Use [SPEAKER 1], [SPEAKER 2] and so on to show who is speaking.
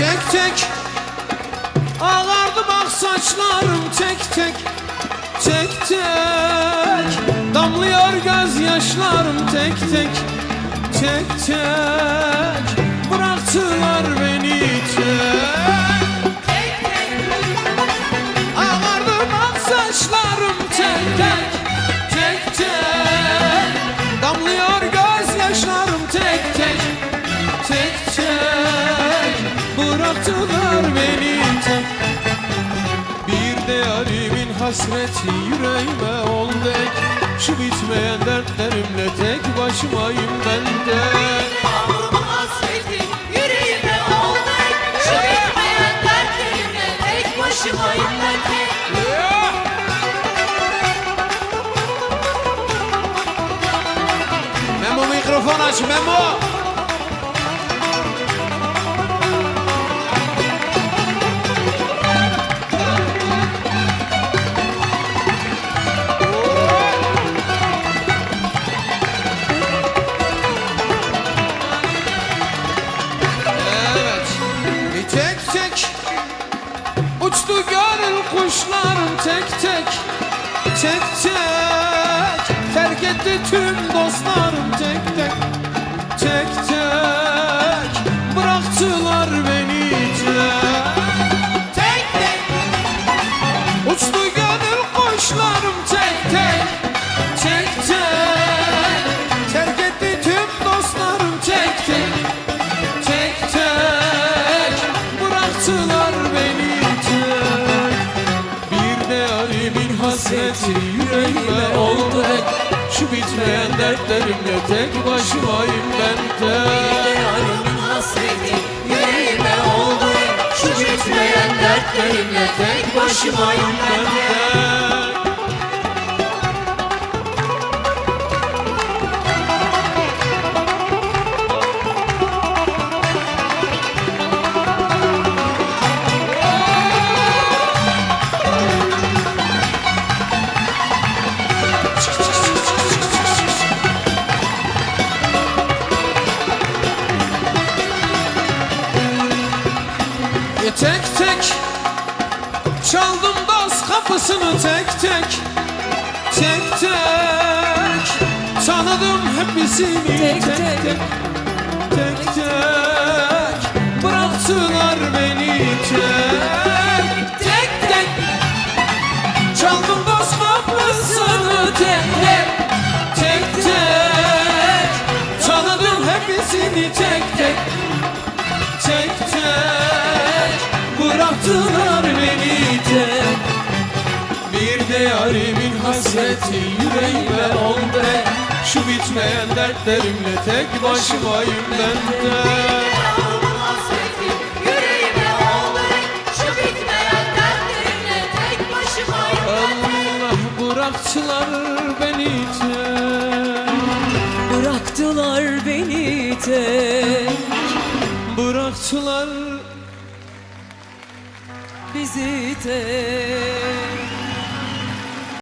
[SPEAKER 1] Tek tek ağlardı bak ah saçlarım tek tek Tek tek damlıyor gözyaşlarım tek tek Tek tek bıraktılar beni. Hasreti yüreğime oldu ek Şu bitmeyen dertlerimle tek başımayım ben de.
[SPEAKER 2] Hasreti yüreğime oldu Şu bitmeyen dertlerimle tek başımayım ben tek
[SPEAKER 1] Memo mikrofon aç Memo Gönül kuşlarım tek tek Tek tek. Terk etti tüm dostlarım tek tek Tek tek. Bıraktılar beni Tek tek. Uçtu yarimin hasreti yüreğime oldu ek Şu bitmeyen dertlerimle tek başımayım ben de.
[SPEAKER 2] Yağmurun hasreti yüreğime oldu Şu bitmeyen dertlerimle tek başımayım ben de
[SPEAKER 1] tek tek Çaldım dost kapısını tek tek. Tek tek Tanıdım hepsini tek tek Tek. tek, Bıraktılar beni. Tek Tek tek Çaldım dost kapısını tek tek. Tek tek Tanıdım hepsini tek tek tek Bıraktılar beni tek Bir de yarimin hasreti yüreğime oldu. Şu bitmeyen dertlerimle tek başımayım ben de.
[SPEAKER 2] De
[SPEAKER 1] bıraktılar beni tek
[SPEAKER 3] Bıraktılar beni tek
[SPEAKER 1] Bıraktılar
[SPEAKER 3] Bizi tek